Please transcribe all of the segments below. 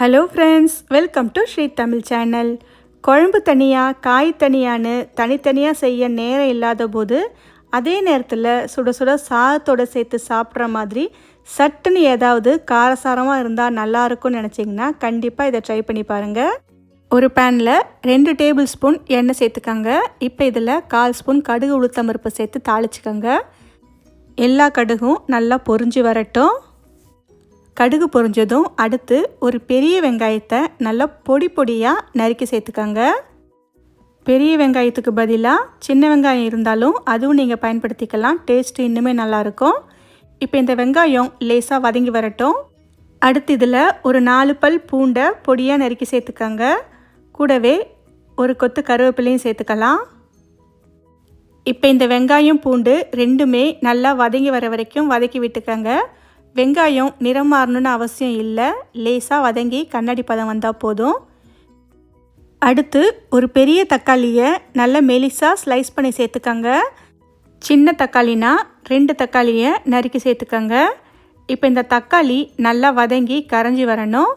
Hello friends welcome to Sri Tamil channel குழம்பு தனியாக காய் தனியான்னு தனித்தனியாக செய்ய நேரம் இல்லாத போது அதே நேரத்தில் சுட சுட சாதத்தோடு சேர்த்து சாப்பிட்ற மாதிரி சட்டுன்னு ஏதாவது காரசாரமாக இருந்தால் நல்லாயிருக்கும்னு நினச்சிங்கன்னா கண்டிப்பாக இதை ட்ரை பண்ணி பாருங்கள் ஒரு பேனில் ரெண்டு டேபிள் ஸ்பூன் எண்ணெய் சேர்த்துக்கோங்க. இப்போ இதில் கால் ஸ்பூன் கடுகு உளுத்தம்பருப்பு சேர்த்து தாளிச்சுக்கோங்க. எல்லா கடுகும் நல்லா பொரிஞ்சு வரட்டும். கடுகு பொரிஞ்சதும் அடுத்து ஒரு பெரிய வெங்காயத்தை நல்லா பொடி பொடியாக நறுக்கி சேர்த்துக்கோங்க. பெரிய வெங்காயத்துக்கு பதிலாக சின்ன வெங்காயம் இருந்தாலும் அதுவும் நீங்கள் பயன்படுத்திக்கலாம். டேஸ்ட்டு இன்னுமே நல்லாயிருக்கும். இப்போ இந்த வெங்காயம் லேசாக வதங்கி வரட்டும். அடுத்து இதில் ஒரு நாலு பல் பூண்டை பொடியாக நறுக்கி சேர்த்துக்கோங்க. கூடவே ஒரு கொத்து கருவேப்பிலையும் சேர்த்துக்கலாம். இப்போ இந்த வெங்காயம் பூண்டு ரெண்டுமே நல்லா வதங்கி வர வரைக்கும் வதக்கி விட்டுக்கோங்க. வெங்காயம் நிறம் மாறணும்னு அவசியம் இல்லை. லேசாக வதங்கி கண்ணாடி பதம் வந்தால் போதும். அடுத்து ஒரு பெரிய தக்காளியை நல்ல மெலிசாக ஸ்லைஸ் பண்ணி சேர்த்துக்கோங்க. சின்ன தக்காளினா ரெண்டு தக்காளியை நறுக்கி சேர்த்துக்கோங்க. இப்போ இந்த தக்காளி நல்லா வதங்கி கரைஞ்சி வரணும்.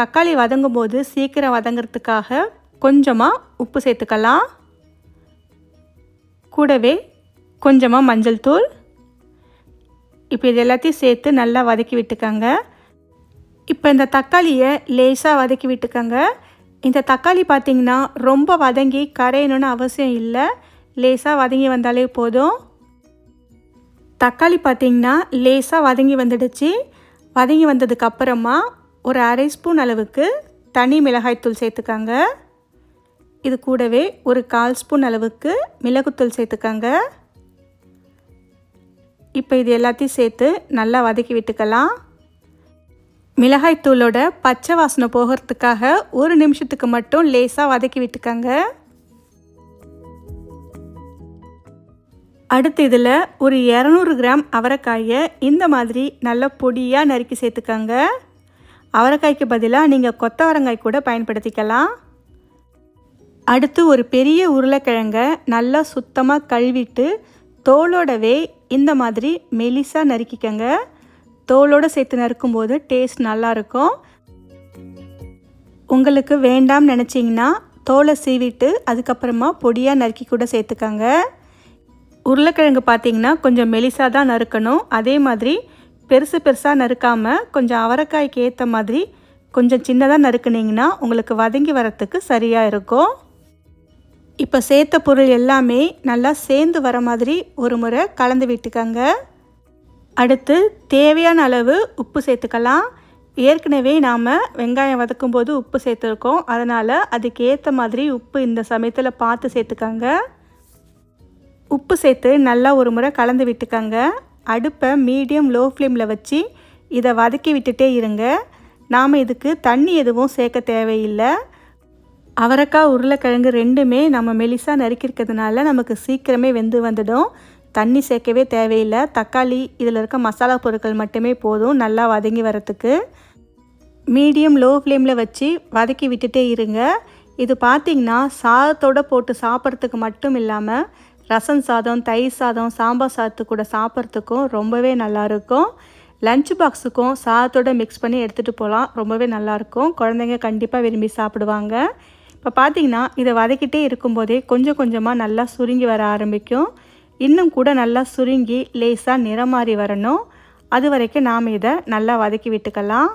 தக்காளி வதங்கும் போது சீக்கிரம் வதங்கிறதுக்காக கொஞ்சமாக உப்பு சேர்த்துக்கலாம். கூடவே கொஞ்சமாக மஞ்சள் தூள் இப்போ இது எல்லாத்தையும் சேர்த்து நல்லா வதக்கி விட்டுக்கோங்க. இப்போ இந்த தக்காளியை லேசாக வதக்கி விட்டுக்கோங்க. இந்த தக்காளி பார்த்திங்கன்னா ரொம்ப வதங்கி கரையணும்னு அவசியம் இல்லை. லேசாக வதங்கி வந்தாலே போதும். தக்காளி பார்த்திங்கன்னா லேசாக வதங்கி வந்துடுச்சு. வதங்கி வந்ததுக்கப்புறமா ஒரு அரை ஸ்பூன் அளவுக்கு தனி மிளகாய்த்தூள் சேர்த்துக்கோங்க. இது கூடவே ஒரு கால் ஸ்பூன் அளவுக்கு மிளகுத்தூள் சேர்த்துக்கோங்க. இப்போ இது எல்லாத்தையும் சேர்த்து நல்லா வதக்கி விட்டுக்கலாம். மிளகாய்த்தூளோட பச்சை வாசனை போகிறதுக்காக ஒரு நிமிஷத்துக்கு மட்டும் லேசாக வதக்கி விட்டுக்கோங்க. அடுத்து இதில் ஒரு இரநூறு கிராம் அவரைக்காயை இந்த மாதிரி நல்ல பொடியாக நறுக்கி சேர்த்துக்கோங்க. அவரைக்காய்க்கு பதிலாக நீங்கள் கொத்தவரங்காய் கூட பயன்படுத்திக்கலாம். அடுத்து ஒரு பெரிய உருளைக்கிழங்க நல்லா சுத்தமாக கழுவிட்டு தோலோடவே இந்த மாதிரி மெலிசாக நறுக்கிக்கங்க. தோலோடு சேர்த்து நறுக்கும்போது டேஸ்ட் நல்லாயிருக்கும் உங்களுக்கு வேண்டாம்னு நினச்சிங்கன்னா தோலை சீவிட்டு அதுக்கப்புறமா பொடியாக நறுக்கி கூட சேர்த்துக்கங்க. உருளைக்கிழங்கு பார்த்தீங்கன்னா கொஞ்சம் மெலிசாக தான் நறுக்கணும். அதே மாதிரி பெருசு பெருசாக நறுக்காமல் கொஞ்சம் அவரைக்காய்க்கு ஏற்ற மாதிரி கொஞ்சம் சின்னதாக நறுக்குனிங்கன்னா உங்களுக்கு வதங்கி வரத்துக்கு சரியாக இருக்கும். இப்போ சேர்த்த பொருள் எல்லாமே நல்லா சேர்ந்து வர மாதிரி ஒரு முறை கலந்து விட்டுக்கங்க. அடுத்து தேவையான அளவு உப்பு சேர்த்துக்கலாம். ஏற்கனவே நாம் வெங்காயம் வதக்கும் போது உப்பு சேர்த்துருக்கோம். அதனால் அதுக்கு ஏற்ற மாதிரி உப்பு இந்த சமயத்தில் பார்த்து சேர்த்துக்கங்க. உப்பு சேர்த்து நல்லா ஒரு முறை கலந்து விட்டுக்கங்க. அடுப்பை மீடியம் லோ ஃப்ளேமில் வச்சு இதை வதக்கி விட்டுட்டே இருங்க. நாம் இதுக்கு தண்ணி எதுவும் சேர்க்க தேவையில்லை. அவரைக்காய் உருளைக்கிழங்கு ரெண்டுமே நம்ம மெலிசாக நறுக்கிருக்கிறதுனால நமக்கு சீக்கிரமே வெந்து வந்துடும். தண்ணி சேர்க்கவே தேவையில்லை. தக்காளி இதில் இருக்க மசாலா பொருட்கள் மட்டுமே போதும். நல்லா வதங்கி வரத்துக்கு. மீடியம் லோ ஃப்ளேமில் வச்சு வதக்கி விட்டுட்டே இருங்க. இது பார்த்திங்கன்னா சாதத்தோடு போட்டு சாப்பிட்றதுக்கு மட்டும் இல்லாமல் ரசம் சாதம் தயிர் சாதம் சாம்பார் சாதத்து கூட சாப்பிட்றதுக்கும் ரொம்பவே நல்லாயிருக்கும் லஞ்ச் பாக்ஸுக்கும் சாதத்தோடு மிக்ஸ் பண்ணி எடுத்துகிட்டு போகலாம். ரொம்பவே நல்லாயிருக்கும் குழந்தைங்க கண்டிப்பாக விரும்பி சாப்பிடுவாங்க. இப்போ பார்த்தீங்கன்னா இதை வதக்கிட்டே இருக்கும்போதே கொஞ்சம் கொஞ்சமாக நல்லா சுருங்கி வர ஆரம்பிக்கும். இன்னும் கூட நல்லா சுருங்கி லேசாக நிறம் மாறி வரணும். அது வரைக்கும் நாம் இதை நல்லா வதக்கி விட்டுக்கலாம்.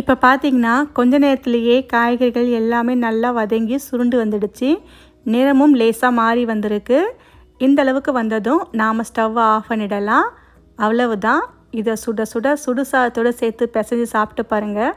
இப்போ பார்த்தீங்கன்னா கொஞ்ச நேரத்துலேயே காய்கறிகள் எல்லாமே நல்லா வதங்கி சுருண்டு வந்துடுச்சு. நிறமும் லேசாக மாறி வந்திருக்கு. இந்த அளவுக்கு வந்ததும் நாம் ஸ்டவ்வை ஆஃப் பண்ணிடலாம். அவ்வளவுதான். இதை சுட சுட சுடுசாதத்தோடு சேர்த்து பிசைஞ்சு சாப்பிட்டு பாருங்கள்